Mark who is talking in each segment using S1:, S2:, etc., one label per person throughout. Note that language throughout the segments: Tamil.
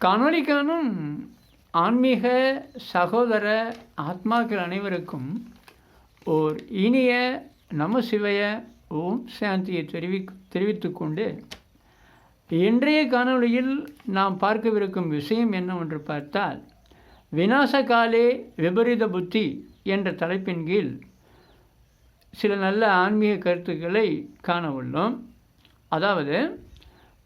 S1: காணொளி காணும் ஆன்மீக சகோதர ஆத்மாக்கள் அனைவருக்கும் ஓர் இனிய நமசிவய ஓம் சாந்தியை தெரிவி தெரிவித்துக்கொண்டு இன்றைய காணொளியில் நாம் பார்க்கவிருக்கும் விஷயம் என்னவென்று பார்த்தால் விநாசகாலே விபரீத புத்தி என்ற தலைப்பின் கீழ் சில நல்ல ஆன்மீக கருத்துக்களை காண உள்ளோம். அதாவது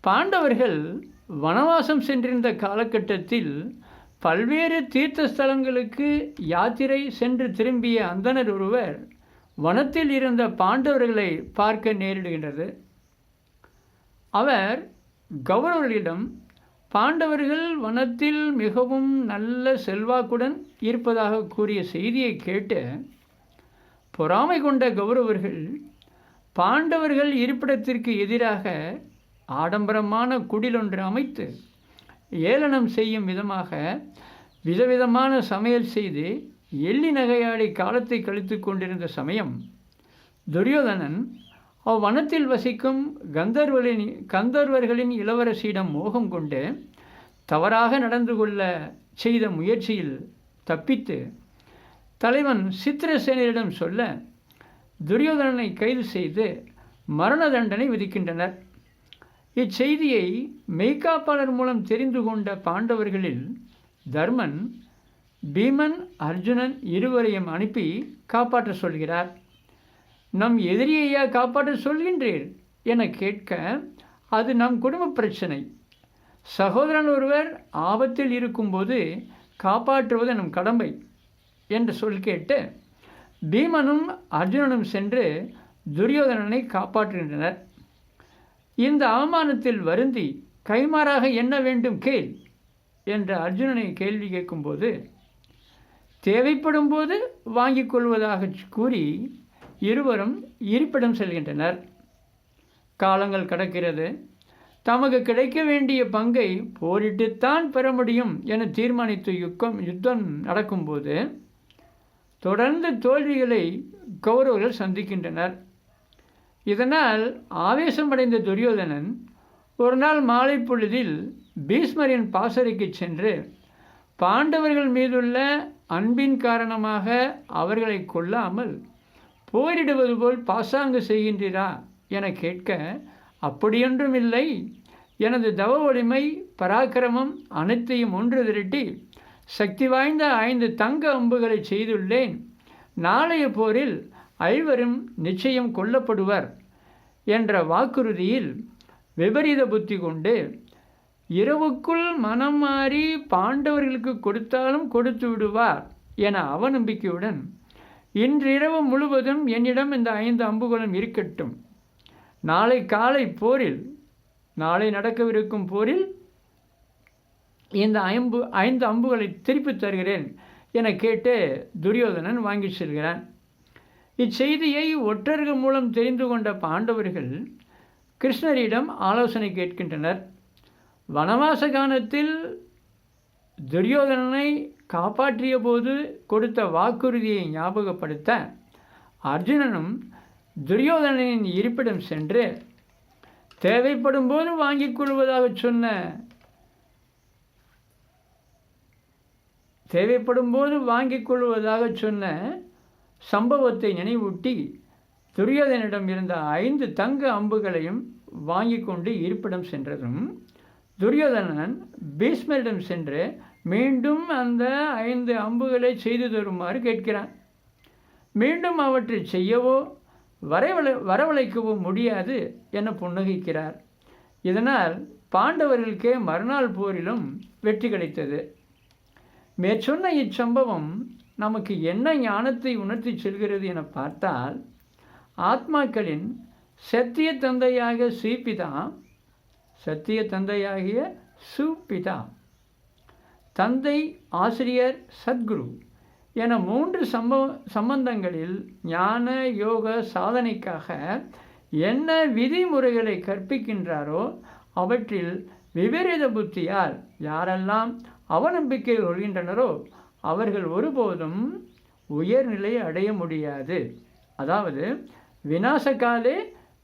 S1: பாண்டவர்கள் வனவாசம் சென்றிருந்த காலகட்டத்தில் பல்வேறு தீர்த்த ஸ்தலங்களுக்கு யாத்திரை சென்று திரும்பிய அந்தனர் ஒருவர் வனத்தில் இருந்த பாண்டவர்களை பார்க்க நேரிடுகின்றது. அவர் கௌரவர்களிடம் பாண்டவர்கள் வனத்தில் மிகவும் நல்ல செல்வாக்குடன் இருப்பதாக கூறிய செய்தியை கேட்டு பொறாமை கொண்ட கௌரவர்கள் பாண்டவர்கள் இருப்பிடத்திற்கு எதிராக ஆடம்பரமான குடிலொன்று அமைத்து ஏளனம் செய்யும் விதமாக விதவிதமான சமையல் செய்து எள்ளி நகையாடி காலத்தை கழித்து கொண்டிருந்த சமயம் துரியோதனன் அவ்வனத்தில் வசிக்கும் கந்தர்வர்களின் கந்தர்வர்களின் இளவரசியிடம் மோகம் கொண்டு தவறாக நடந்து கொள்ள செய்த முயற்சியில் தப்பித்து தலைவன் சித்திரசேனரிடம் சொல்ல துரியோதனனை கைது செய்து மரண தண்டனை விதிக்கின்றனர். இச்செய்தியை மெய்காப்பாளர் மூலம் தெரிந்து கொண்ட பாண்டவர்களில் தர்மன் பீமன் அர்ஜுனன் இருவரையும் அனுப்பி காப்பாற்ற சொல்கிறார். நம் எதிரியையா காப்பாற்ற சொல்கின்றீர் என கேட்க அது நம் குடும்ப பிரச்சனை. சகோதரன் ஒருவர் ஆபத்தில் இருக்கும்போது காப்பாற்றுவது நம் கடமை என்று சொல் கேட்டு பீமனும் அர்ஜுனனும் சென்று துரியோதனனை காப்பாற்றுகின்றனர். இந்த அவமானத்தில் வருந்தி கைமாறாக என்ன வேண்டும் கேள் என்ற அர்ஜுனனை கேள்வி கேட்கும்போது தேவைப்படும் போது வாங்கிக் கொள்வதாக கூறி இருவரும் இருப்பிடம் செல்கின்றனர். காலங்கள் கடக்கிறது. தமக்கு கிடைக்க வேண்டிய பங்கை போரிட்டுத்தான் பெற முடியும் என தீர்மானித்து யுக்கம் யுத்தம் நடக்கும்போது தொடர்ந்து தோல்விகளை கௌரவர்கள் சந்திக்கின்றனர். இதனால் ஆவேசமடைந்த துரியோதனன் ஒரு நாள் மாலை பொழுதில் பீஷ்மரின் பாசறைக்கு சென்று பாண்டவர்கள் மீதுள்ள அன்பின் காரணமாக அவர்களை கொல்லாமல் போரிடுவது போல் பாசாங்கு செய்கின்றீரா? என கேட்க அப்படியொன்றும் இல்லை. எனது தவ வலிமை பராக்கிரமம் அனைத்தையும் ஒன்று திரட்டி சக்தி வாய்ந்த ஐந்து தங்க அம்புகளை செய்துள்ளேன். நாளைய போரில் ஐவரும் நிச்சயம் கொல்லப்படுவர் என்ற வாக்குறுதியில் விபரீத புத்தி கொண்டு இரவுக்குள் மனம் மாறி பாண்டவர்களுக்கு கொடுத்தாலும் கொடுத்து விடுவார் என அவநம்பிக்கையுடன் இன்றிரவு முழுவதும் என்னிடம் இந்த ஐந்து அம்புகளும் இருக்கட்டும். நாளை காலை போரில் நாளை நடக்கவிருக்கும் போரில் இந்த ஐம்பு ஐந்து அம்புகளை திருப்பித் தருகிறேன் என கேட்டு துரியோதனன் வாங்கி செல்கிறான். இச்செய்தியை ஒற்றர்கள் மூலம் தெரிந்து கொண்ட பாண்டவர்கள் கிருஷ்ணரிடம் ஆலோசனை கேட்கின்றனர். வனவாச காலத்தில் துரியோதனனை காப்பாற்றிய போது கொடுத்த வாக்குறுதியை ஞாபகப்படுத்த அர்ஜுனனும் துரியோதனனின் இருப்பிடம் சென்று தேவைப்படும் போது வாங்கிக் கொள்வதாக சொன்ன தேவைப்படும் போது வாங்கிக் கொள்வதாக சொன்ன சம்பவத்தை நினைவூட்டி துரியோதனிடம் இருந்த ஐந்து தங்க அம்புகளையும் வாங்கி கொண்டு இருப்பிடம் சென்றதும் துரியோதனன் பீஷ்மரிடம் சென்று மீண்டும் அந்த ஐந்து அம்புகளை செய்து தருமாறு கேட்கிறான். மீண்டும் அவற்றை செய்யவோ வரவழை வரவழைக்கவோ முடியாது என புன்னகிக்கிறார். இதனால் பாண்டவர்களுக்கே மறுநாள் போரிலும் வெற்றி கிடைத்தது. மேற்சொன்ன இச்சம்பவம் நமக்கு என்ன ஞானத்தை உணர்த்தி செல்கிறது என பார்த்தால் ஆத்மாக்களின் சத்திய தந்தையாக சீபிதா சத்திய தந்தையாகிய சுபிதா தந்தை ஆசிரியர் சத்குரு என மூன்று சம்ப சம்பந்தங்களில் ஞான யோக சாதனைக்காக என்ன விதிமுறைகளை கற்பிக்கின்றாரோ அவற்றில் விபரீத புத்தியால் யாரெல்லாம் அவநம்பிக்கை கொள்கின்றனரோ அவர்கள் ஒருபோதும் உயர்நிலை அடைய முடியாது. அதாவது வினாசக்காலே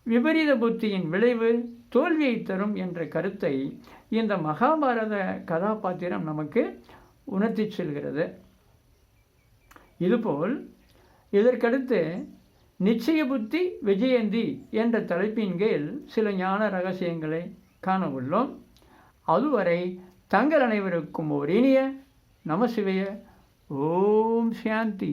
S1: விபரீத புத்தியின் விளைவு தோல்வியை தரும் என்ற கருத்தை இந்த மகாபாரத கதாபாத்திரம் நமக்கு உணர்த்தி செல்கிறது. இதுபோல் இதற்கடுத்து நிச்சய புத்தி விஜயந்தி என்ற தலைப்பின் கீழ் சில ஞான ரகசியங்களை காண உள்ளோம் அதுவரை தங்கள் அனைவருக்கும் ஓர் இனிய நமசிவய ஓம் சாந்தி